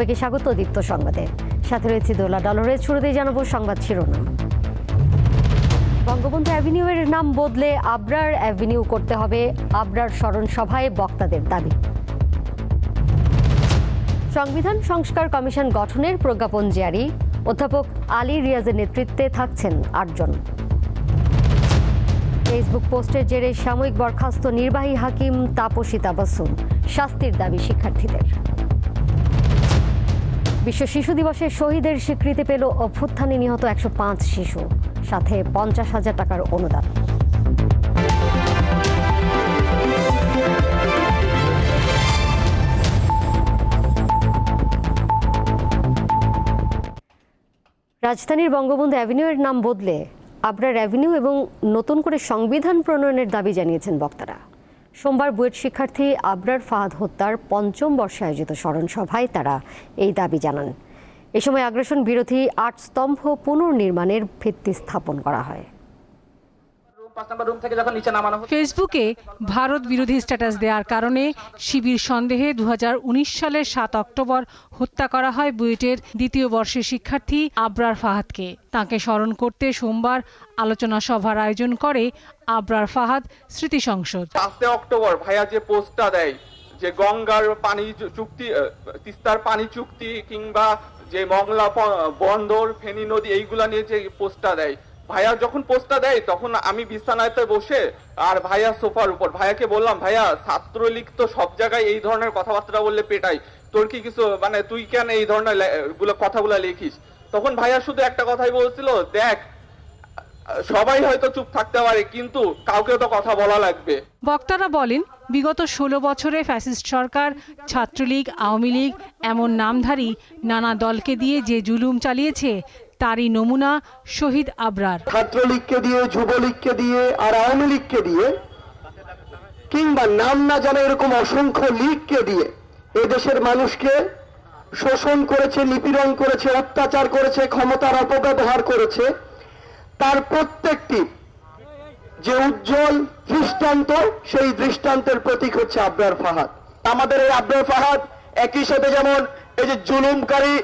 সবাইকে স্বাগত দীপ্ত সংবাদে। সাথে রয়েছে দোলা ডলরের, শুরুতেই জানাব সংবাদ শিরোনাম। বঙ্গবন্ধু অ্যাভিনিউয়ের নাম বদলে আবরার অ্যাভিনিউ করতে হবে, আবরার স্মরণ সভায় বক্তাদের দাবি। সংবিধান সংস্কার কমিশন গঠনের প্রজ্ঞাপন জারি, অধ্যাপক আলী রিয়াজের নেতৃত্বে থাকছেন আটজন। ফেসবুক পোস্টের জেরে সাময়িক বরখাস্ত নির্বাহী হাকিম তাপসী তাবাসুম, শাস্তির দাবি শিক্ষার্থীদের। বিশ্ব শিশু দিবসে শহীদের স্বীকৃতি পেল অভ্যুত্থানে নিহত একশো পাঁচ শিশু, সাথে পঞ্চাশ হাজার টাকার অনুদান। রাজধানীর বঙ্গবন্ধু অ্যাভিনিউয়ের নাম বদলে আবরার অ্যাভিনিউ এবং নতুন করে সংবিধান প্রণয়নের দাবি জানিয়েছেন বক্তারা। সোমবার বুয়েট শিক্ষার্থী আবরার ফাহাদ হত্যার পঞ্চম বর্ষে আয়োজিত স্মরণ সভায় তারা এই দাবি জানান। এ সময় আগ্রাসন বিরোধী আট স্তম্ভ পুনর্নির্মাণের ভিত্তি স্থাপন করা হয়। ফেসবুকে ভারত বিরোধী স্ট্যাটাস দেওয়ার কারণে শিবির সন্দেহে দু হাজার উনিশ সালের সাত অক্টোবর হত্যা করা হয় বুয়েটের দ্বিতীয় বর্ষের শিক্ষার্থী আবরার ফাহাদকে। তাকে স্মরণ করতে সোমবার আলোচনা সভার আয়োজন করে আবরার ফাহাদ, স্মৃতি সংসদ। পাঁচে অক্টোবর ভাইয়া যে পোস্টটা দেয়, যে গঙ্গার পানি চুক্তি তিস্তার পানি চুক্তি কিংবা যে মংলা বন্দর, ফেনী নদী, এইগুলা নিয়ে যে পোস্টটা দেয়, ভাইয়া যখন পোস্টটা দেয়, তখন আমি বিছানাতে বসে আর ভাইয়া সোফার উপর, ভাইয়াকে বললাম, ভাইয়া, ছাত্রলীগ তো সব জায়গায় এই ধরনের কথাবার্তা বললে পেটাই তোর কি কিছু মানে তুই কেন এই ধরনেরগুলো কথাগুলো লিখিস? তখন ভাইয়া শুধু একটা কথাই বলছিল, দেখ সবাই হয়তো চুপ থাকতে পারে কিন্তু কাউকে তো কথা বলা লাগবে। বক্তারা বলেন বিগত ষোলো বছরে ফ্যাসিস্ট সরকার ছাত্রলীগ আওয়ামী লীগ এমন নামধারী নানা দলকে দিয়ে যে জুলুম চালিয়েছে তারই নমুনা শহীদ আবরার। ছাত্রলীগকে দিয়ে যুবলীগকে দিয়ে আর আওয়ামী লীগকে দিয়ে কিংবা নাম না জানা এরকম অসংখ্য লীগকে দিয়ে এদেশের মানুষকে শোষণ করেছে নিপীড়ন করেছে অত্যাচার করেছে ক্ষমতার অপব্যবহার করেছে তার প্রত্যেকটি যে উজ্জ্বল দৃষ্টান্ত, সেই দৃষ্টান্তের প্রতীক হচ্ছে আবরার ফাহাদ। আমাদের এই আবরার ফাহাদ একই সাথে যেমন এই যে জুলুমকারী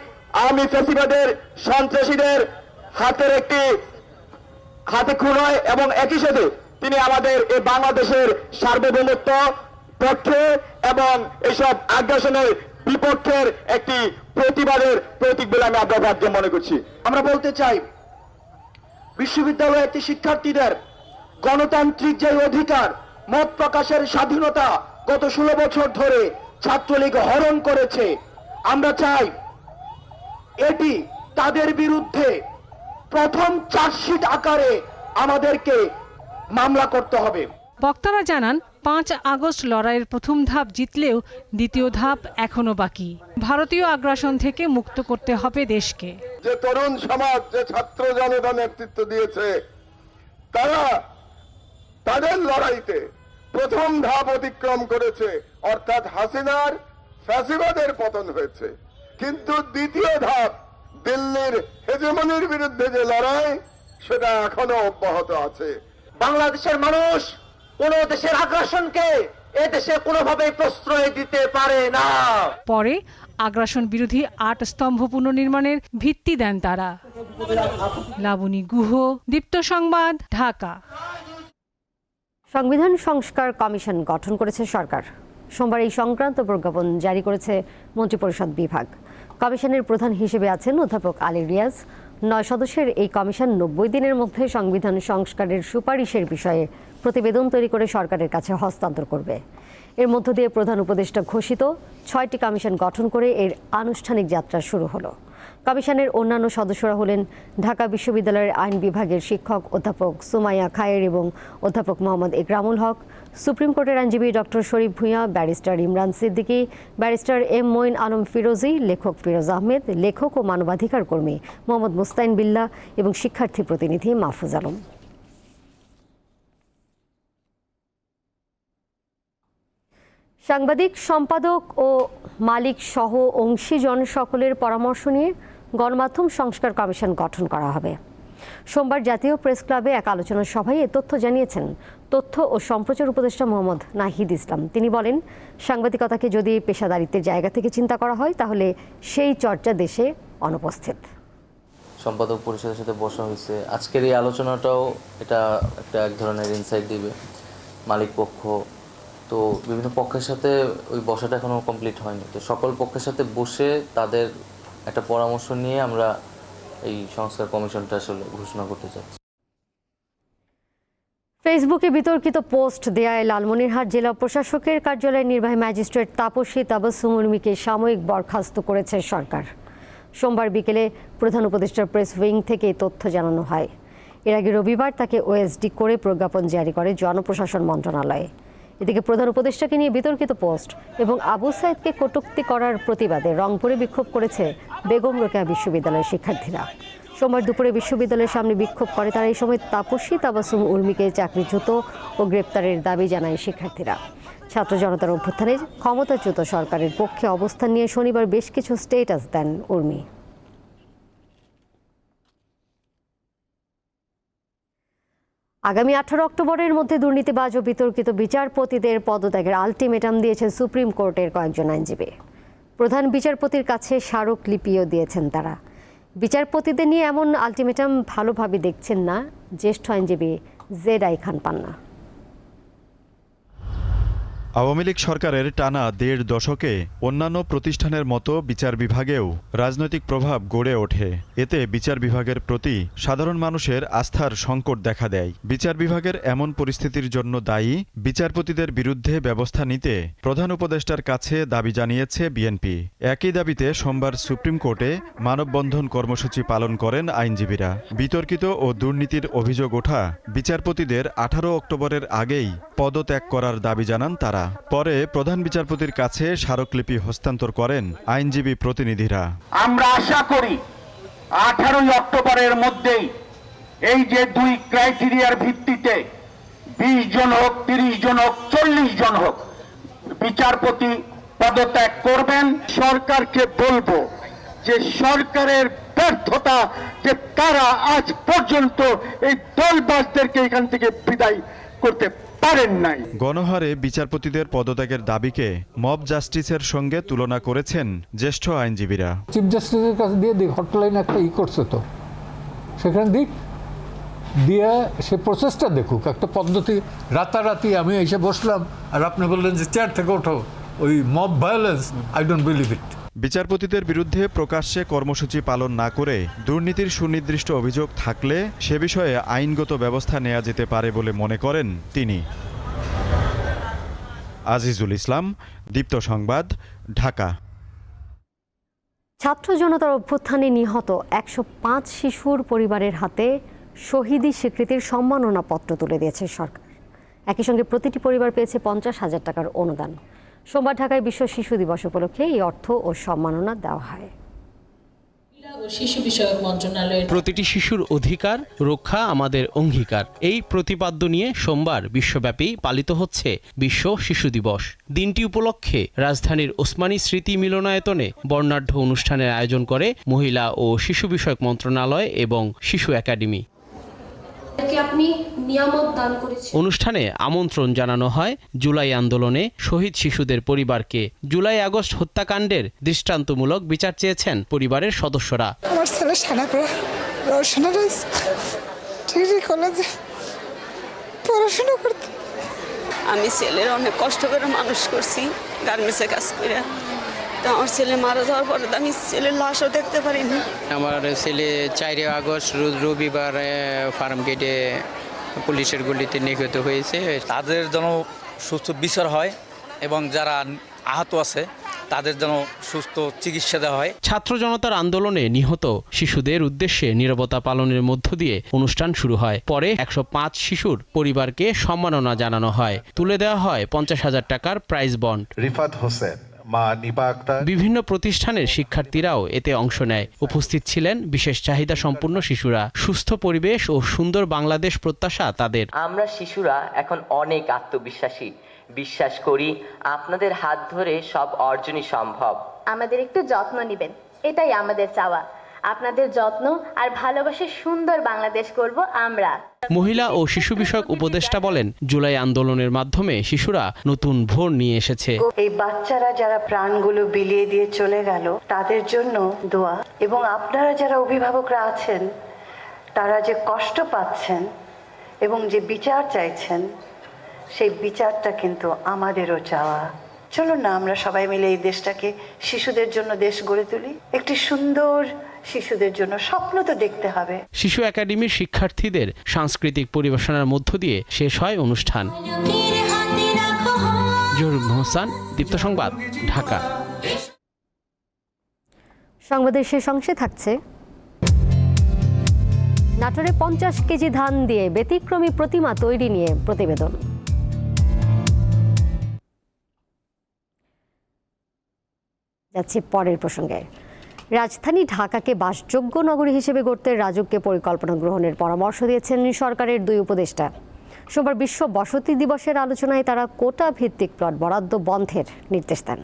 আওয়ামী ফেসিবাদের সন্ত্রাসীদের হাতের একটি হাতে খুন হয় এবং একই সাথে তিনি আমাদের এই বাংলাদেশের সার্বভৌমত্ব পক্ষে এবং এইসব আগ্রাসনের বিপক্ষের একটি প্রতিবাদের প্রতীক বলে আমি আবরার ফাহাদকে মনে করছি। আমরা বলতে চাই বিশ্ববিদ্যালয়ে একটি শিক্ষার্থীদের গণতান্ত্রিক যে অধিকার, মত প্রকাশের স্বাধীনতা গত ষোলো বছর ধরে ছাত্রলীগ হরণ করেছে, আমরা চাই এটি তাদের বিরুদ্ধে প্রথম চার্জশিট আকারে আমাদেরকে মামলা করতে হবে। বক্তারা জানান, পাঁচ আগস্ট লড়াইয়ের প্রথম ধাপ জিতলেও দ্বিতীয় ধাপ এখনও বাকি। ভারতীয় আগ্রাসন থেকে মুক্ত করতে হবে দেশকে। যে তরুণ সমাজ যে ছাত্র জনতা নেতৃত্ব দিয়েছে তারা তাদের লড়াইতে প্রথম ধাপ অতিক্রম করেছে অর্থাৎ হাসিনার ফ্যাসিবাদের পতন হয়েছে। কিন্তু দ্বিতীয় ধাপ দিল্লির হেজমনির বিরুদ্ধে যে লড়াই সেটা এখনও অব্যাহত আছে। বাংলাদেশের মানুষ কোন দেশের আগ্রাসনকে এ দেশে কোনোভাবে প্রশ্রয় দিতে পারে না। পরে আগ্রাসন বিরোধী আট স্তম্ভ পুনর্নির্মাণের ভিত্তি দেন তারা। লাবণী গুহ, দীপ্ত সংবাদ, ঢাকা। সংবিধান সংস্কার কমিশন গঠন করেছে সরকার। সোমবার এই সংক্রান্ত প্রজ্ঞাপন জারি করেছে মন্ত্রিপরিষদ বিভাগ। কমিশনের প্রধান হিসেবে আছেন অধ্যাপক আলী রিয়াজ। নয় সদস্যের এই কমিশন নব্বই দিনের মধ্যে সংবিধান সংস্কারের সুপারিশের বিষয়ে প্রতিবেদন তৈরি করে সরকারের কাছে হস্তান্তর করবে। এর মধ্য দিয়ে প্রধান উপদেষ্টা ঘোষিত ছয়টি কমিশন গঠন করে এর আনুষ্ঠানিক যাত্রা শুরু হলো। কমিশনের অন্যান্য সদস্যরা হলেন ঢাকা বিশ্ববিদ্যালয়ের আইন বিভাগের শিক্ষক অধ্যাপক সুমাইয়া খায়ের এবং অধ্যাপক মোহাম্মদ ইকরামুল হক, সুপ্রিম কোর্টের আইনজীবী doctor Sharif Bhuiyan, barrister Imran Siddiqui, barrister M Moin Alam Firozi, লেখক ফিরোজ আহমেদ, লেখক ও মানবাধিকার কর্মী মোহাম্মদ মুস্তাইন বিল্লাহ এবং শিক্ষার্থী প্রতিনিধি মাহফুজ আলম। সাংবাদিক, সম্পাদক ও মালিক সহ অংশীজন সকলের পরামর্শ নিয়ে গণমাধ্যম সংস্কার কমিশন গঠন করা হবে। সোমবার জাতীয় প্রেস ক্লাবে এক আলোচনা সভায় এ তথ্য জানিয়েছেন তথ্য ও সম্প্রচার উপদেষ্টা মোহাম্মদ নাহিদ ইসলাম। তিনি বলেন, সাংবাদিকতাকে যদি পেশাদারিত্বের জায়গা থেকে চিন্তা করা হয়, তাহলে সেই চর্চা দেশে অনুপস্থিত। সম্পাদক পরিষদের সাথে বসা হয়েছে। আজকের এই আলোচনাটাও এটা একটা এক ধরনের ইনসাইট দিবে। মালিক পক্ষ তো বিভিন্ন পক্ষের সাথে ওই বসাটা এখনও কমপ্লিট হয়নি। তো সকল পক্ষের সাথে বসে তাদের একটা পরামর্শ নিয়ে আমরা এই সংস্কার কমিশনটা আসলে ঘোষণা করতে চাচ্ছি। ফেসবুকে বিতর্কিত পোস্ট দেয়ায় লালমনিরহাট জেলা প্রশাসকের কার্যালয়ের নির্বাহী ম্যাজিস্ট্রেট তাপসী তাবাসুম উর্মিকে সাময়িক বরখাস্ত করেছে সরকার। সোমবার বিকেলে প্রধান উপদেষ্টার প্রেস উইং থেকে তথ্য জানানো হয়। এর আগে রবিবার তাকে ওএসডি করে প্রজ্ঞাপন জারি করে জনপ্রশাসন মন্ত্রণালয়ে। এদিকে প্রধান উপদেষ্টাকে নিয়ে বিতর্কিত পোস্ট এবং আবু সাইদকে কটূক্তি করার প্রতিবাদে রংপুরে বিক্ষোভ করেছে বেগম রোকেয়া বিশ্ববিদ্যালয়ের শিক্ষার্থীরা। সোমবার দুপুরে বিশ্ববিদ্যালয়ের সামনে বিক্ষোভ করে তারা এই সময় তাপসী তাবাসুম উর্মিকে চাকরিচ্যুত ও গ্রেপ্তারের দাবি জানায় শিক্ষার্থীরা। ছাত্র জনতার অভ্যুত্থানে ক্ষমতাচ্যুত সরকারের পক্ষে অবস্থান নিয়ে শনিবার বেশ কিছু স্টেটাস দেন উর্মি। আগামী আঠারো অক্টোবরের মধ্যে দুর্নীতিবাজ ও বিতর্কিত বিচারপতিদের পদত্যাগের আলটিমেটাম দিয়েছেন সুপ্রিম কোর্টের কয়েকজন আইনজীবী। প্রধান বিচারপতির কাছে স্মারকলিপিও দিয়েছেন তারা। বিচারপতিদের নিয়ে এমন আলটিমেটাম ভালোভাবে দেখছেন না, জ্যেষ্ঠ আইনজীবী জেড আই খান পান্না। আওয়ামী লীগ সরকারের টানা দেড় দশকে অন্যান্য প্রতিষ্ঠানের মতো বিচার বিভাগেও রাজনৈতিক প্রভাব গড়ে ওঠে। এতে বিচার বিভাগের প্রতি সাধারণ মানুষের আস্থার সংকট দেখা দেয়। বিচার বিভাগের এমন পরিস্থিতির জন্য দায়ী বিচারপতিদের বিরুদ্ধে ব্যবস্থা নিতে প্রধান উপদেষ্টার কাছে দাবি জানিয়েছে বিএনপি। একই দাবিতে সোমবার সুপ্রিম কোর্টে মানববন্ধন কর্মসূচি পালন করেন আইনজীবীরা। বিতর্কিত ও দুর্নীতির অভিযোগ ওঠা বিচারপতিদের আঠারো অক্টোবরের আগেই পদত্যাগ করার দাবি জানান তারা। পরে প্রধান বিচারপতির কাছে স্মারকলিপি হস্তান্তর করেন আইনজীবী প্রতিনিধিরা। আমরা আশা করি আঠারোই অক্টোবরের মধ্যেই এই যে দুই ক্রাইটেরিয়ার ভিত্তিতে বিশ জন হোক, তিরিশ জন হোক, চল্লিশ জন হোক বিচারপতি পদত্যাগ করবেন, সরকারকে বলব যে সরকারের ব্যর্থতা যে তারা আজ পর্যন্ত এই দলবাসদেরকে এখান থেকে বিদায় করতে পারেন নাই। গণহারে বিচারপতিদের পদত্যাগের দাবিকে মব জাস্টিসের সঙ্গে তুলনা করেছেন জ্যেষ্ঠ আইনজীবীরা। চিফ জাস্টিসের কাছে দিয়ে দিক হটলাইন একটা ই করছে তো। সেখানে দিক দিয়ে সে প্রসেসটা দেখুক একটা পদ্ধতি। রাতারাতি আমি এসে বসলাম আর আপনি বললেন যে চেয়ার থেকে ওঠো। ওই mob violence I don't believe it বিচারপতিদের বিরুদ্ধে প্রকাশ্যে কর্মসূচি পালন না করে দুর্নীতির সুনির্দিষ্ট অভিযোগ থাকলে সে বিষয়ে আইনগত ব্যবস্থা নেওয়া যেতে পারে বলে মনে করেন তিনি। আজিজুল ইসলাম, দীপ্ত সংবাদ, ঢাকা। ছাত্র জনতার অভ্যুত্থানে নিহত একশো পাঁচ শিশুর পরিবারের হাতে শহীদি স্বীকৃতির সম্মাননা পত্র তুলে দিয়েছে সরকার। একই সঙ্গে প্রতিটি পরিবার পেয়েছে পঞ্চাশ হাজার টাকার অনুদান। সোমবার ঢাকায় বিশ্ব শিশু দিবস উপলক্ষে এই অর্থ ও সম্মাননা দেওয়া হয়। শিশু বিষয়ক মন্ত্রণালয়ের প্রতিটি শিশুর অধিকার রক্ষা আমাদের অঙ্গীকার। এই প্রতিপাদ্য নিয়ে সোমবার বিশ্বব্যাপী পালিত হচ্ছে বিশ্ব শিশু দিবস। দিনটি উপলক্ষে রাজধানীর ওসমানী স্মৃতি মিলনায়তনে বর্ণাঢ্য অনুষ্ঠানের আয়োজন করে মহিলা ও শিশু বিষয়ক মন্ত্রণালয় এবং শিশু একাডেমি। আপনি নিয়ামত দান করেছেন। অনুষ্ঠানে আমন্ত্রণ জানানো হয় জুলাই আন্দোলনে শহীদ শিশুদের পরিবারকে। জুলাই আগস্ট হত্যাকাণ্ডের দৃষ্টান্তমূলক বিচার চেয়েছেন পরিবারের সদস্যরা। আমার ছেলে সানাপড়া পড়াশোনা রয়েছে ডিগ্রি কলেজে পড়াশোনা করতে। আমি ছেলের অনেক কষ্ট করে মানুষ করছি গার্মেন্টসে কাজ করে। তো আমার ছেলে মারা যাওয়ার পরে তো আমি ছেলের লাশও দেখতে পারিনি। আমার ছেলে চারই আগস্ট রবিবার ফার্ম গেটে পুলিশের গুলিতে নিহত হয়েছে। তাদের যেন সুস্থ বিচার হয় এবং যারা আহত আছে তাদের যেন সুস্থ চিকিৎসা দেওয়া হয়। ছাত্র জনতার আন্দোলনে নিহত শিশুদের উদ্দেশ্যে নিরবতা পালনের মধ্য দিয়ে অনুষ্ঠান শুরু হয়। পরে একশো পাঁচ শিশুর পরিবারকে সম্মাননা জানানো হয়। তুলে দেওয়া হয় পঞ্চাশ হাজার টাকার প্রাইজ বন্ড রিফাত হোসেন মা নিপা আক্তার। বিভিন্ন প্রতিষ্ঠানের শিক্ষার্থীরাও এতে অংশ নেয়। উপস্থিত ছিলেন বিশেষ চাহিদা সম্পন্ন শিশুরা। সুস্থ পরিবেশ ও সুন্দর বাংলাদেশ প্রত্যাশা তাদের। আমরা শিশুরা এখন অনেক আত্মবিশ্বাসী। বিশ্বাস করি আপনাদের হাত ধরে সব অর্জনই সম্ভব। আমাদের একটু যত্ন নেবেন। এটাই আমাদের চাওয়া। আপনাদের যত্ন আর ভালোবাসে সুন্দর বাংলাদেশ করব আমরা। মহিলা ও শিশু বিষয়ক উপদেষ্টা বলেন জুলাই আন্দোলনের মাধ্যমে শিশুরা নতুন ভোর নিয়ে এসেছে। এই বাচ্চারা যারা প্রাণগুলো বিলিয়ে দিয়ে চলে গেল তাদের জন্য দোয়া। এবং আপনারা যারা অভিভাবকরা আছেন তারা যে কষ্ট পাচ্ছেন এবং যে বিচার চাইছেন সেই বিচারটা কিন্তু আমাদেরও চাওয়া। চলুন না আমরা সবাই মিলে এই দেশটাকে শিশুদের জন্য দেশ গড়ে তুলি। একটি সুন্দর শিশুদের জন্য স্বপ্ন তো দেখতে হবে। শিশু একাডেমির শিক্ষার্থীদের সাংস্কৃতিক পরিবেশনার মধ্য দিয়ে শেষ হয় অনুষ্ঠান। জহুর মোহসান দীপ্ত সংবাদ ঢাকা। সংবাদের শেষ অংশে থাকছে। নাটোরে পঞ্চাশ কেজি ধান দিয়ে ব্যতিক্রমী প্রতিমা তৈরি নিয়ে প্রতিবেদন। যাচ্ছি পরের প্রসঙ্গে। রাজধানী ঢাকাকে বাসযোগ্য নগরী হিসেবে গড়তে রাজুককে পরিকল্পনা গ্রহণের পরামর্শ দিয়েছেন সরকারের দুই উপদেষ্টা। সোমবার বিশ্ব বসতি দিবসের আলোচনায় তারা কোটা ভিত্তিক প্লট বরাদ্দ বন্ধের নির্দেশ দেন।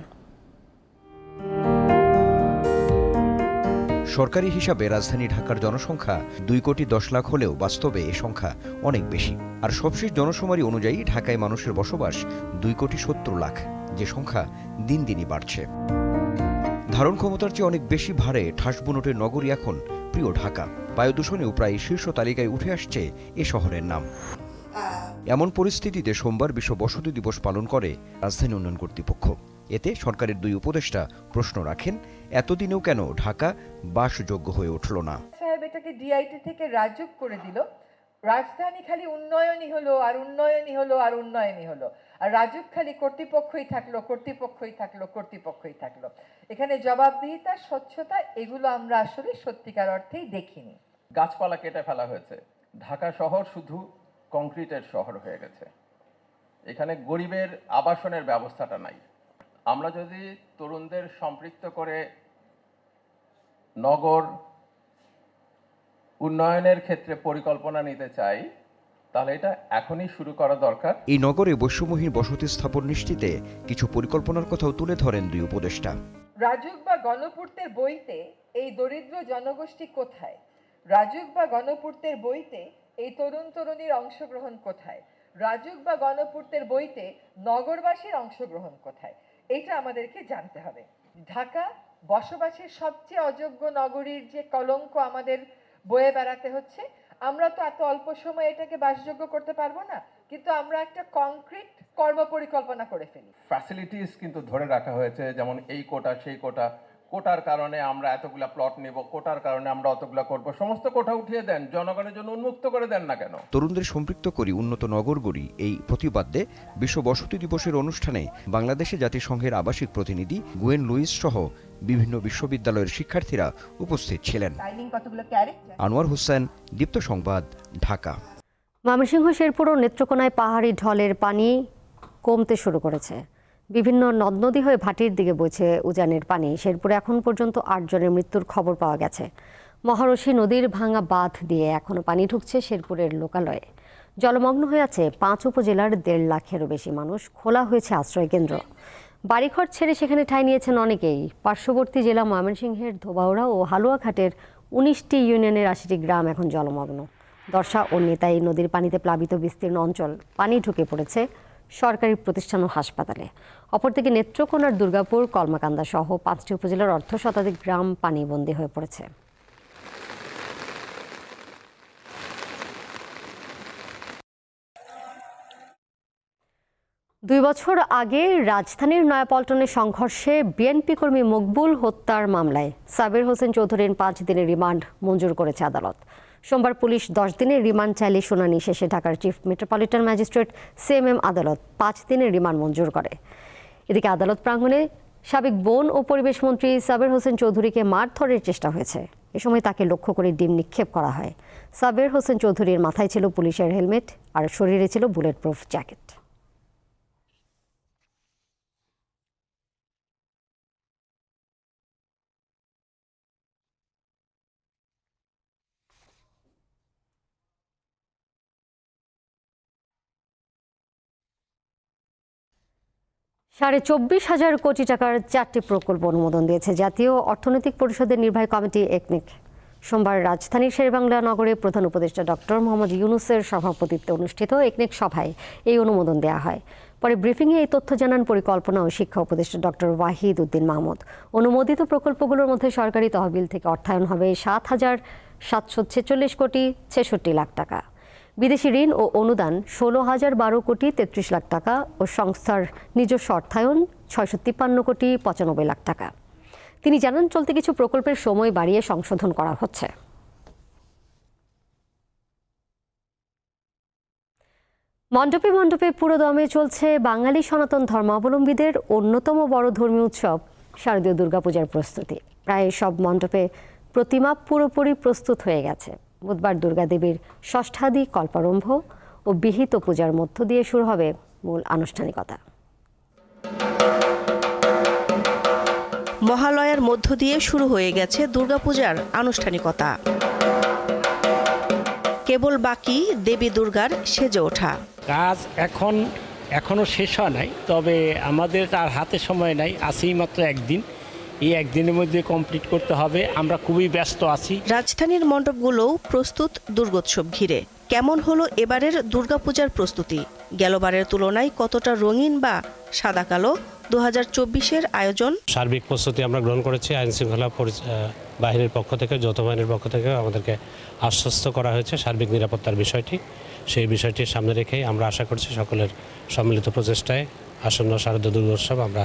সরকারি হিসাবে রাজধানী ঢাকার জনসংখ্যা দুই কোটি দশ লাখ হলেও বাস্তবে এ সংখ্যা অনেক বেশি। আর সবশেষ জনশুমারি অনুযায়ী ঢাকায় মানুষের বসবাস দুই কোটি সত্তর লাখ। যে সংখ্যা দিন দিনই বাড়ছে। ধারণ ক্ষমতার চেয়ে অনেক বেশি ভারে ঠাসবুনটের নগরী এখন প্রিয় ঢাকা। বায়ু দূষণেও প্রায় শীর্ষ তালিকায় উঠে আসছে এ শহরের নাম। এমন পরিস্থিতিতে সোমবার বিশ্ব বসতি দিবস পালন করে রাজধানী উন্নয়ন কর্তৃপক্ষ। এতে সরকারের দুই উপদেষ্টা প্রশ্ন রাখেন, এতদিনেও কেন ঢাকা বাসযোগ্য হয়ে উঠল না? সাহেব, এটাকে ডিআইটি থেকে রাজুক করে দিল। রাজধানী খালি উন্নয়নই হলো আর উন্নয়নই হলো আর উন্নয়নই হলো। রাজুক খালি কর্তৃপক্ষই থাকল কর্তৃপক্ষই থাকল কর্তৃপক্ষই থাকল। এখানে জবাবদিহিতা, স্বচ্ছতা, এগুলো আমরা আসলে সত্যিকার অর্থেই দেখিনি। গাছপালা কেটে ফেলা হয়েছে। ঢাকা শহর শুধু কংক্রিটের শহর হয়ে গেছে। এখানে গরিবের আবাসনের ব্যবস্থাটা নাই। আমরা যদি তরুণদের সম্পৃক্ত করে নগর উন্নয়নের ক্ষেত্রে পরিকল্পনা নিতে চাই তাহলে এটা এখনই শুরু করা দরকার। এই নগরে বৈষম্যহীন বসতি স্থাপন নিশ্চিতে কিছু পরিকল্পনার কথাও তুলে ধরেন দুই উপদেষ্টা। রাজুক বা গণপূর্তের বইতে এই দরিদ্র জনগোষ্ঠী কোথায়? রাজুক বা গণপূর্তের বইতে এই তরুণ তরুণীর অংশগ্রহণ কোথায়? রাজুক বা গণপূর্তের বইতে নগরবাসীর অংশগ্রহণ কোথায়? এটা আমাদেরকে জানতে হবে। ঢাকা বসবাসের সবচেয়ে অযোগ্য নগরীর যে কলঙ্ক আমাদের বয়ে বেড়াতে হচ্ছে আমরা তো এত অল্প সময়ে এটাকে বাসযোগ্য করতে পারব না, কিন্তু আমরা একটা কংক্রিট কর্ম পরিকল্পনা করে ফেলি। ফ্যাসিলিটিস কিন্তু ধরে রাখা হয়েছে, যেমন এই কোটা, সেই কোটা কোটার কারণে আমরা এতগুলা প্লট নেব কোটার কারণে আমরা অতগুলা করব সমস্ত কোটা উঠিয়ে দেন জনগণের জন্য উন্মুক্ত করে দেন না কেন? তরুণদের সম্পৃক্ত করি উন্নত নগর গড়ি এই প্রতিপাদ্যে বিশ্ব বসতি দিবসের অনুষ্ঠানে বাংলাদেশে জাতিসংঘের আবাসিক প্রতিনিধি গুয়েন লুইস সহ বিভিন্ন বিশ্ববিদ্যালয়ের শিক্ষার্থীরা উপস্থিত ছিলেন। আনোয়ার হোসেন দীপ্ত সংবাদ ঢাকা। ময়মনসিংহ শেরপুর ও নেত্রকোনায় পাহাড়ি ঢলের পানি কমতে শুরু করেছে। বিভিন্ন নদ নদী হয়ে ভাটির দিকে বইছে উজানের পানি। শেরপুরে এখন পর্যন্ত আটজনের মৃত্যুর খবর পাওয়া গেছে। মহারশী নদীর ভাঙা বাঁধ দিয়ে এখনও পানি ঢুকছে শেরপুরের লোকালয়ে। জলমগ্ন হয়ে আছে পাঁচ উপজেলার দেড় লাখেরও বেশি মানুষ। খোলা হয়েছে আশ্রয় কেন্দ্র বাড়িঘর ছেড়ে সেখানে ঠাঁই নিয়েছেন অনেকেই। পার্শ্ববর্তী জেলা ময়মনসিংহের ধোবাউড়া ও হালুয়াঘাটের উনিশটি ইউনিয়নের আশিটি গ্রাম এখন জলমগ্ন। দর্শা ও নেতাই নদীর পানিতে প্লাবিত বিস্তীর্ণ অঞ্চল। পানি ঢুকে পড়েছে সরকারি প্রতিষ্ঠান ও হাসপাতালে। অপরদিকে নেত্রকোনার দুর্গাপুর, কলমাকান্দা সহ পাঁচটি উপজেলার অর্ধ শতাধিক গ্রাম পানিবন্দী হয়ে পড়েছে। দুই বছর আগে রাজধানীর নয়াপল্টনের সংঘর্ষে বিএনপি কর্মী মকবুল হত্যার মামলায় সাবির হোসেন চৌধুরীর পাঁচ দিনের রিমান্ড মঞ্জুর করেছে আদালত। সোমবার পুলিশ দশ দিনের রিমান্ড চাইলে শুনানি শেষে ঢাকার চিফ মেট্রোপলিটন ম্যাজিস্ট্রেট সিএমএম আদালত পাঁচ দিনের রিমান্ড মঞ্জুর করে। এদিকে আদালত প্রাঙ্গণে সাবেক বন ও পরিবেশ মন্ত্রী সাবের হোসেন চৌধুরীকে মারধরের চেষ্টা হয়েছে। এ সময় তাকে লক্ষ্য করে ডিম নিক্ষেপ করা হয়। সাবের হোসেন চৌধুরীর মাথায় ছিল পুলিশের হেলমেট, আর শরীরে ছিল বুলেট প্রুফ জ্যাকেট। সাড়ে চব্বিশ হাজার কোটি টাকার চারটি প্রকল্প অনুমোদন দিয়েছে জাতীয় অর্থনৈতিক পরিষদের নির্বাহী কমিটি একনিক। সোমবার রাজধানীর শেরবাংলা নগরে প্রধান উপদেষ্টা ডক্টর মোহাম্মদ ইউনুসের সভাপতিত্বে অনুষ্ঠিত একনেক সভায় এই অনুমোদন দেওয়া হয়। পরে ব্রিফিংয়ে এই তথ্য জানান পরিকল্পনা ও শিক্ষা উপদেষ্টা ডক্টর ওয়াহিদ উদ্দিন মাহমুদ। অনুমোদিত প্রকল্পগুলোর মধ্যে সরকারি তহবিল থেকে অর্থায়ন হবে সাত হাজার সাতশো ছেচল্লিশ কোটি ছেষট্টি লাখ টাকা। বিদেশি ঋণ ও অনুদান ষোলো হাজার বারো কোটি তেত্রিশ লাখ টাকা ও সংস্থার নিজস্ব অর্থায়ন ছয়শো তিপ্পান্ন কোটি পঁচানব্বই লাখ টাকা। তিনি জানান, চলতে কিছু প্রকল্পের সময় বাড়িয়ে সংশোধন করা হচ্ছে। মণ্ডপে মণ্ডপে পুরো দমে চলছে বাঙালি সনাতন ধর্মাবলম্বীদের অন্যতম বড় ধর্মীয় উৎসব, শারদীয় দুর্গাপূজার প্রস্তুতি। প্রায় সব মণ্ডপে প্রতিমা পুরোপুরি প্রস্তুত হয়ে গেছে। বুধবার দুর্গাদেবীর ষষ্ঠাদি কল্পারম্ভ ও বিহিত পূজার মধ্য দিয়ে শুরু হবে মূল আনুষ্ঠানিকতা। মহালয়ার মধ্য দিয়ে শুরু হয়ে গেছে দুর্গাপূজার আনুষ্ঠানিকতা। কেবল বাকি দেবী দুর্গার সেজে ওঠা। কাজ এখন এখনও শেষ হয় নাই তবে আমাদের আর হাতে সময় নাই আছেই মাত্র একদিন। এই একদিনের মধ্যে কমপ্লিট করতে হবে। আমরা খুবই ব্যস্ত আছি। রাজধানীর মণ্ডপগুলোও প্রস্তুত দুর্গোৎসব ঘিরে। কেমন হলো এবারের দুর্গাপূজার প্রস্তুতি? গেলবারের তুলনায় কতটা রঙিন বা সাদা কালো দু হাজার চব্বিশের আয়োজন? সার্বিক প্রস্তুতি আমরা গ্রহণ করেছি। আইন শৃঙ্খলা বাহিনীর পক্ষ থেকে যৌথ বাহিনীর পক্ষ থেকে আমাদেরকে আশ্বস্ত করা হয়েছে সার্বিক নিরাপত্তার বিষয়টি। সেই বিষয়টি সামনে রেখেই আমরা আশা করছি সকলের সম্মিলিত প্রচেষ্টায় আসন্ন শারদীয় দুর্গোৎসব আমরা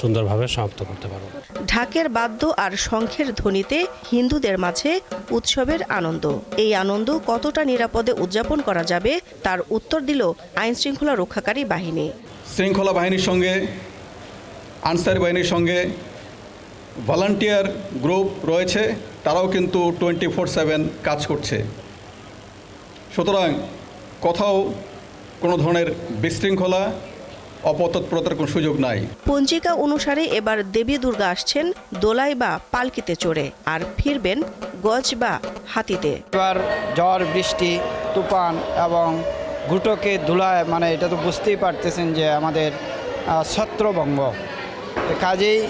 সুন্দরভাবে সমাপ্ত করতে পারব। ঢাকের বাদ্য আর শঙ্খের ধ্বনিতে হিন্দুদের মাঝে উৎসবের আনন্দ। এই আনন্দ কতটা নিরাপদে উদযাপন করা যাবে তার উত্তর দিল আইন শৃঙ্খলা রক্ষাকারী বাহিনী। শৃঙ্খলা বাহিনীর সঙ্গে আনসার বাহিনীর সঙ্গে ভলান্টিয়ার গ্রুপ রয়েছে তারাও কিন্তু টোয়েন্টি ফোর সেভেন কাজ করছে। সুতরাং কোথাও কোনো ধরনের বিশৃঙ্খলা অপতৎপরতার কোনো সুযোগ নাই। পঞ্জিকা অনুসারে এবার দেবী দুর্গা আসছেন দোলাই বা পালকিতে চড়ে আর ফিরবেন গজ বা হাতিতে। এবার ঝড় বৃষ্টি তুফান এবং ঘুটোকে ধুলায় মানে এটা তো বুঝতেই পারতেছেন যে আমাদের ছত্রভঙ্গ। কাজেই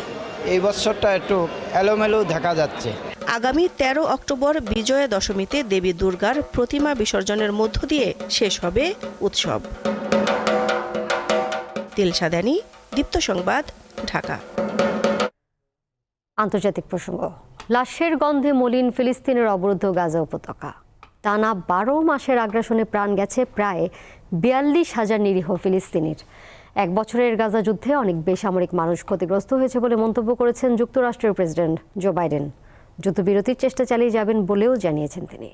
এই বছরটা একটু এলোমেলো দেখা যাচ্ছে। আগামী ১৩ অক্টোবর বিজয়া দশমীতে দেবী দুর্গার প্রতিমা বিসর্জনের মধ্য দিয়ে শেষ হবে উৎসব। তিলসাদানি দীপ্ত সংবাদ ঢাকা। আন্তর্জাতিক প্রসঙ্গ লাশের গন্ধে মলিন ফিলিস্তিনের অবরুদ্ধ গাজা উপত্যকা। টানা বারো মাসের আগ্রাসনে প্রাণ গেছে প্রায় বিয়াল্লিশ হাজার নিরীহ ফিলিস্তিনির। এক বছরের গাজা যুদ্ধে অনেক বেসামরিক মানুষ ক্ষতিগ্রস্ত হয়েছে বলে মন্তব্য করেছেন যুক্তরাষ্ট্রের প্রেসিডেন্ট জো বাইডেন। যুদ্ধবিরতির চেষ্টা চালিয়ে যাবেন বলেও জানিয়েছেন তিনি।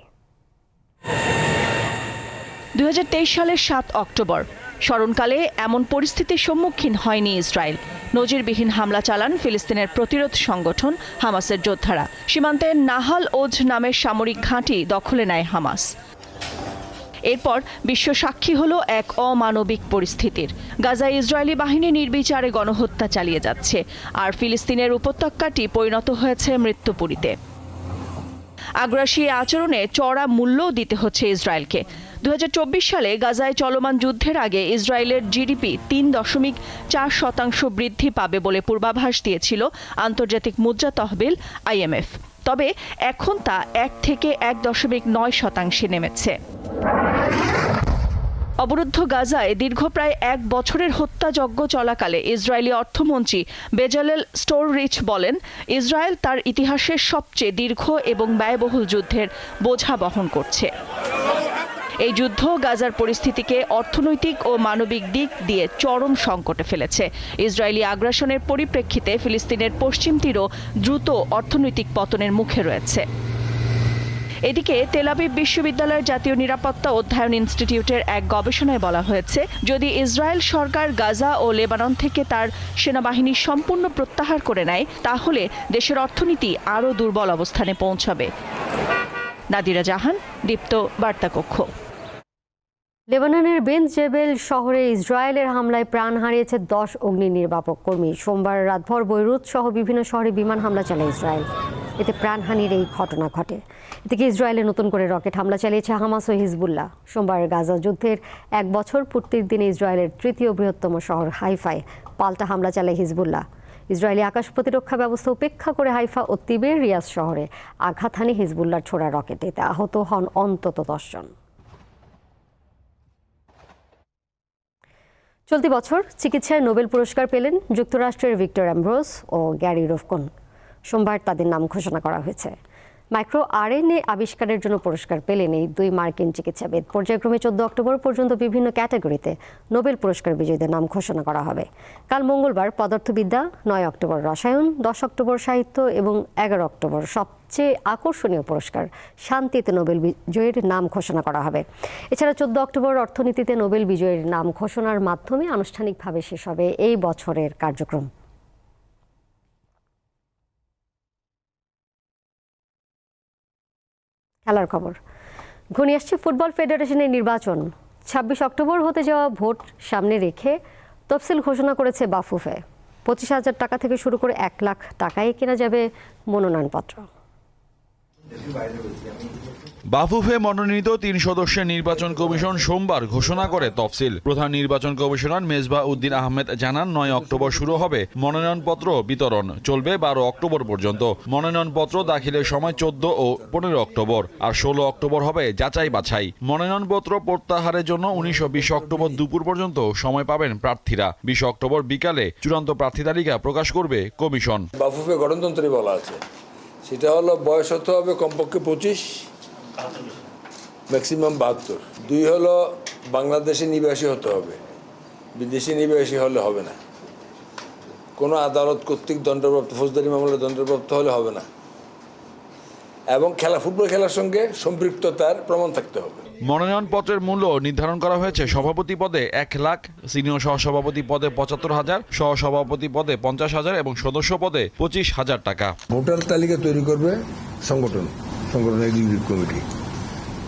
দুহাজার তেইশ সালের সাত অক্টোবর স্মরণকালে এমন পরিস্থিতির সম্মুখীন হয়নি ইসরায়েল। নজিরবিহীন হামলা চালান ফিলিস্তিনের প্রতিরোধ সংগঠন হামাসের যোদ্ধারা। সীমান্তে নাহাল ওজ নামের সামরিক ঘাঁটি দখলে নেয় হামাস। এরপর বিশ্ব সাক্ষী হলো এক অমানবিক পরিস্থিতির। গাজায় ইসরায়েলি বাহিনী নির্বিচারে গণহত্যা চালিয়ে যাচ্ছে, আর ফিলিস্তিনের উপত্যকাটি পরিণত হয়েছে মৃত্যুপুরীতে। আগ্রাসী আচরণে চড়া মূল্যও দিতে হচ্ছে ইসরায়েলকে। দু হাজার চব্বিশ সালে গাজায় চলমান যুদ্ধের আগে ইসরায়েলের জিডিপি তিন দশমিক চার শতাংশ বৃদ্ধি পাবে বলে পূর্বাভাস দিয়েছিল আন্তর্জাতিক মুদ্রা তহবিল আইএমএফ। তবে এখন তা এক থেকে এক দশমিক নয় শতাংশে নেমেছে। অবরুদ্ধ গাজায় দীর্ঘ প্রায় এক বছরের হত্যাযজ্ঞ চলাকালে ইসরায়েলি অর্থমন্ত্রী বেজালেল স্টোররিচ বলেন, ইসরায়েল তার ইতিহাসের সবচেয়ে দীর্ঘ এবং ব্যয়বহুল যুদ্ধের বোঝা বহন করছে। এই যুদ্ধ গাজার পরিস্থিতিকে অর্থনৈতিক ও মানবিক দিক দিয়ে চরম সংকটে ফেলেছে। ইসরায়েলি আগ্রাসনের পরিপ্রেক্ষিতে ফিলিস্তিনের পশ্চিম তীরও দ্রুত অর্থনৈতিক পতনের মুখে রয়েছে। এদিকে তেলাবিব বিশ্ববিদ্যালয়ের জাতীয় নিরাপত্তা অধ্যয়ন ইনস্টিটিউটের এক গবেষণায় বলা হয়েছে, যদি ইসরায়েল সরকার গাজা ও লেবানন থেকে তার সেনাবাহিনী সম্পূর্ণ প্রত্যাহার করে নেয়, তাহলে দেশের অর্থনীতি আরও দুর্বল অবস্থানে পৌঁছাবে। নাদিরা জাহান, দীপ্ত বার্তাকক্ষ। লেবাননের বেন জেবেল শহরে ইসরায়েলের হামলায় প্রাণ হারিয়েছে দশ অগ্নি নির্বাপক কর্মী। সোমবার রাতভর বৈরুত সহ বিভিন্ন শহরে বিমান হামলা চালায় ইসরায়েল। এতে প্রাণহানির এই ঘটনা ঘটে। এদিকে ইসরায়েলে নতুন করে রকেট হামলা চালিয়েছে হামাস ও হিজবুল্লাহ? সোমবার গাজা যুদ্ধের এক বছর পূর্তির দিনে ইসরায়েলের তৃতীয় বৃহত্তম শহর হাইফায় পাল্টা হামলা চালায় হিজবুল্লাহ। ইসরায়েলি আকাশ প্রতিরক্ষা ব্যবস্থা উপেক্ষা করে হাইফা ও তিবের রিয়াজ শহরে আঘাত হানি হিজবুল্লার ছোড়া রকেটে। এতে আহত হন অন্তত দশজন চলতি বছর চিকিৎসায় নোবেল পুরস্কার পেলেন যুক্তরাষ্ট্রের ভিক্টর অ্যাম্ব্রোস ও গ্যারি রোফকন। সোমবার তাদের নাম ঘোষণা করা হয়েছে। মাইক্রো আরএনএ আবিষ্কারের জন্য পুরস্কার পেলেন এই দুই মার্কিন চিকিৎসাবিদ। পর্যায়ক্রমে চোদ্দ অক্টোবর পর্যন্ত বিভিন্ন ক্যাটাগরিতে নোবেল পুরস্কার বিজয়ীদের নাম ঘোষণা করা হবে। কাল মঙ্গলবার পদার্থবিদ্যা, নয় অক্টোবর রসায়ন, দশ অক্টোবর সাহিত্য এবং এগারো অক্টোবর সবচেয়ে আকর্ষণীয় পুরস্কার শান্তিতে নোবেল বিজয়ীর নাম ঘোষণা করা হবে। এছাড়া চোদ্দ অক্টোবর অর্থনীতিতে নোবেল বিজয়ীর নাম ঘোষণার মাধ্যমে আনুষ্ঠানিকভাবে শেষ হবে এই বছরের কার্যক্রম। খেলার খবর। ঘনিয়ে আসছে ফুটবল ফেডারেশনের নির্বাচন। ছাব্বিশ অক্টোবর হতে যাওয়া ভোট সামনে রেখে তফসিল ঘোষণা করেছে বাফুফে। পঁচিশ হাজার টাকা থেকে শুরু করে এক লাখ টাকায় কেনা যাবে মনোনয়নপত্র। বাফুফে মনোনীত তিন সদস্যের নির্বাচন কমিশন সোমবার ঘোষণা করে তফসিল। প্রধান নির্বাচন কমিশনার মেজবা উদ্দিন আহমেদ জানান, নয় অক্টোবর শুরু হবে মনোনয়নপত্র বিতরণ। চলবে বারো অক্টোবর পর্যন্ত। মনোনয়নপত্র দাখিলের সময় চোদ্দ ও পনেরো অক্টোবর। আর ষোলো অক্টোবর হবে যাচাই বাছাই মনোনয়নপত্র প্রত্যাহারের জন্য উনিশ ও বিশ অক্টোবর দুপুর পর্যন্ত সময় পাবেন প্রার্থীরা। বিশ অক্টোবর বিকালে চূড়ান্ত প্রার্থী তালিকা প্রকাশ করবে কমিশন। বাফুফে গণতন্ত্রে বলা আছে। সেটা হলো বয়স হতে হবে কমপক্ষে পঁচিশ। ম্যাক্সিমাম বাহাত্তর। দুই হলো বাংলাদেশে নিবাসী হতে হবে। বিদেশি নিবাসী হলে হবে না। কোনো আদালত কর্তৃক দণ্ডপ্রাপ্ত ফৌজদারি মামলা দণ্ডপ্রাপ্ত হলে হবে না। এবং খেলা ফুটবল খেলার সঙ্গে সম্পৃক্ততার প্রমাণ থাকতে হবে। মনোনয়নপত্রের মূল্য নির্ধারণ করা হয়েছে সভাপতি পদে এক লাখ সিনিয়র সহসভাপতি পদে পঁচাত্তর হাজার সহসভাপতি পদে পঞ্চাশ হাজার এবং সদস্য পদে পঁচিশ হাজার টাকা। ভোটার তালিকা তৈরি করবে সংগঠন। সংগঠন এক্সিকিউটিভ কমিটি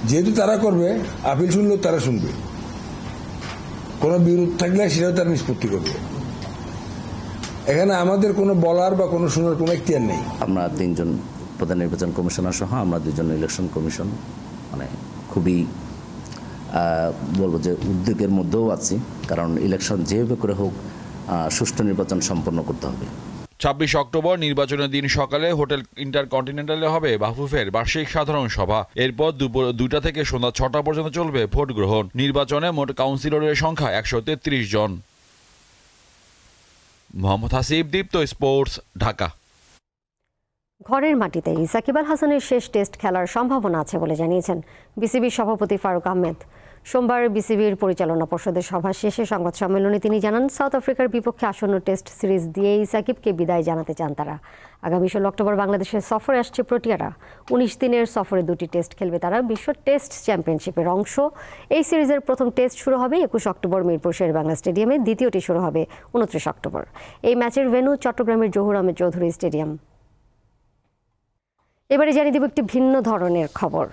যেহেতু তারা করবে, আপিল শুনলেও তারা শুনবে। কোনো বিরোধ থাকলে সেটাও তারা নিষ্পত্তি করবে। এখানে আমাদের কোনো বলার বা কোনো শোনার কোনো এখতিয়ার নেই। আমরা তিনজন প্রধান নির্বাচন কমিশনার সহ, আমরা দুজন ইলেকশন কমিশন মানে খুবই বলব যে উদ্যোগের মধ্যেও আছি। কারণ ইলেকশন যেভাবে করে হোক সুষ্ঠু নির্বাচন সম্পন্ন করতে হবে। ছাব্বিশ অক্টোবর নির্বাচনের দিন সকালে হোটেল ইন্টারকন্টিনেন্টালে হবে বাফুফের বার্ষিক সাধারণ সভা। এরপর দুপুর দুইটা থেকে সন্ধ্যা ছটা পর্যন্ত চলবে ভোট গ্রহণ। নির্বাচনে মোট কাউন্সিলরের সংখ্যা একশো তেত্রিশ জন। মোহাম্মদ হাসিব, দীপ্ত স্পোর্টস, ঢাকা। ঘরের মাটিতে সাকিব আল হাসানের শেষ টেস্ট খেলার সম্ভাবনা আছে বলে জানিয়েছেন বিসিবির সভাপতি ফারুক আহমেদ। সোমবার বিসিবির পরিচালনা পর্ষদের সভা শেষে সংবাদ সম্মেলনে তিনি জানান, সাউথ আফ্রিকার বিপক্ষে আসন্ন টেস্ট সিরিজ দিয়েই সাকিবকে বিদায় জানাতে চান তারা। আগামী ষোলো অক্টোবর বাংলাদেশের সফরে আসছে প্রোটিয়ারা। উনিশ দিনের সফরে দুটি টেস্ট খেলবে তারা, বিশ্ব টেস্ট চ্যাম্পিয়নশিপের অংশ। এই সিরিজের প্রথম টেস্ট শুরু হবে একুশ অক্টোবর মিরপুর শের বাংলা স্টেডিয়ামে, দ্বিতীয়টি শুরু হবে উনত্রিশ অক্টোবর। এই ম্যাচের ভেন্যু চট্টগ্রামের জহুর আহমেদ চৌধুরী স্টেডিয়াম। এবারে জানিয়ে দেব একটি ভিন্ন ধরনের খবর।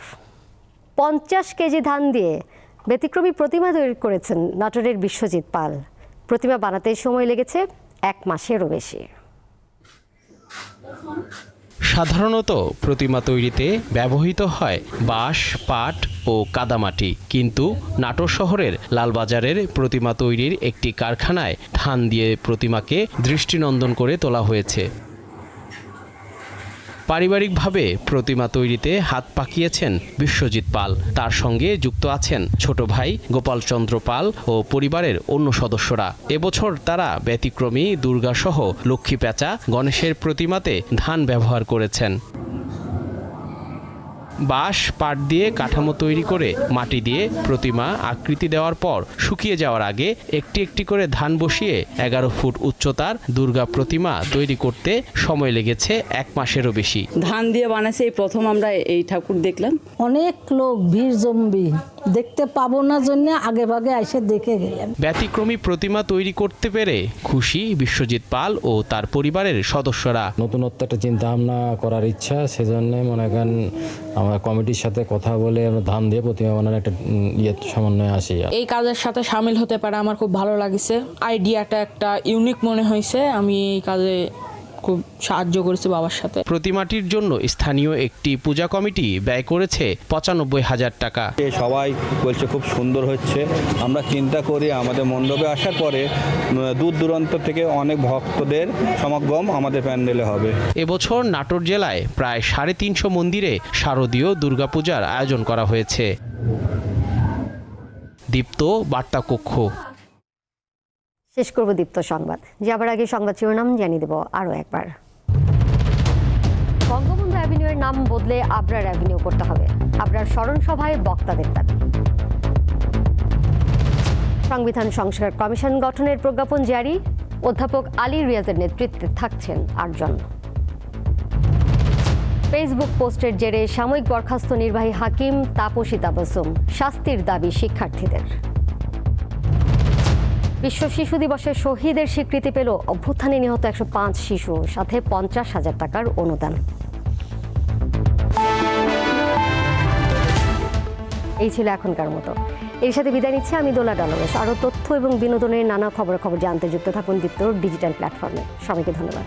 পঞ্চাশ কেজি ধান দিয়ে ব্যতিক্রমী প্রতিমা তৈরি করেছেন নাটোরের বিশ্বজিৎ পাল। প্রতিমা বানাতে সময় লেগেছে এক মাসেরও বেশি। সাধারণত প্রতিমা তৈরিতে ব্যবহৃত হয় বাঁশ, পাট ও কাদামাটি। কিন্তু নাটোর শহরের লালবাজারের প্রতিমা তৈরির একটি কারখানায় ধান দিয়ে প্রতিমাকে দৃষ্টিনন্দন করে তোলা হয়েছে। পারিবারিকভাবে প্রতিমা তৈরিতে হাত পাকিয়েছেন বিশ্বজিৎ পাল। তার সঙ্গে যুক্ত আছেন ছোট ভাই গোপালচন্দ্র পাল ও পরিবারের অন্য সদস্যরা। এবছর তারা ব্যতিক্রমী দুর্গাসহ লক্ষ্মী প্যাঁচা গণেশের প্রতিমাতে ধান ব্যবহার করেছেন। বাঁশ পাট দিয়ে কাঠামো তৈরি করে মাটি দিয়ে প্রতিমা আকৃতি দেওয়ার পর শুকিয়ে যাওয়ার আগে একটি একটি করে ধান বসিয়ে এগারো ফুট উচ্চতার দুর্গা প্রতিমা তৈরি করতে সময় লেগেছে এক মাসেরও বেশি। ধান দিয়ে বানাইছে এই প্রথম আমরা এই ঠাকুর দেখলাম। অনেক লোক ভিড় জমবি দেখতে পাবো না জন্য আগে ভাগে এসে দেখে গেলেন। ব্যতিক্রমী প্রতিমা তৈরি করতে পেরে খুশি বিশ্বজিৎ পাল ও তার পরিবারের সদস্যরা। নতুনত্ব একটা চিন্তা ভাবনা করার ইচ্ছা সেজন্য মনে করেন আমরা কমিটির সাথে কথা বলে আমরা ধান দিয়ে প্রতিমা বানানোর একটা ইয়ে সমন্বয়ে আসি। এই কাজের সাথে সামিল হতে পারে আমার খুব ভালো লাগছে। আইডিয়াটা একটা ইউনিক মনে হয়েছে আমি এই কাজে খুব সাহায্য করেছে বাবার সাথে। প্রতিমাটির জন্য স্থানীয় একটি পূজা কমিটি ব্যয় করেছে পঁচানব্বই হাজার টাকা। সবাই বলছে খুব সুন্দর হচ্ছে। আমরা চিন্তা করি আমাদের মণ্ডপে আসার পরে দূর দূরান্ত থেকে অনেক ভক্তদের সমাগম আমাদের প্যান্ডেলে হবে। এবছর নাটোর জেলায় প্রায় সাড়ে তিনশো মন্দিরে শারদীয় দুর্গাপূজার আয়োজন করা হয়েছে। দীপ্ত বার্তা কক্ষ শেষ করব দীপ্ত সংবাদ। যাবার আগে সংবাদ শিরোনাম জানিয়ে দেব আরও একবার। বঙ্গবন্ধু অ্যাভিনিউয়ের নাম বদলে আবরার অ্যাভিনিউ করতে হবে। আবরার স্মরণ সভায় বক্তাদের দাবি। সংবিধান সংস্কার কমিশন গঠনের প্রজ্ঞাপন জারি। অধ্যাপক আলী রিয়াজের নেতৃত্বে থাকছেন আটজন। ফেসবুক পোস্টের জেরে সাময়িক বরখাস্ত নির্বাহী হাকিম তাপসী তাবাসুম শাস্তির দাবি শিক্ষার্থীদের। বিশ্ব শিশু দিবসে শহীদের স্বীকৃতি পেল অভ্যুত্থানে নিহত একশো পাঁচ শিশু, সাথে পঞ্চাশ হাজার টাকার অনুদান। এই ছিল এখনকার মতো। এর সাথে বিদায় নিচ্ছে, আমি দোলা ডলরেস আরও তথ্য এবং বিনোদনের নানা খবর খবর জানতে যুক্ত থাকুন দীপ্তর ডিজিটাল প্ল্যাটফর্মে। সবাইকে ধন্যবাদ।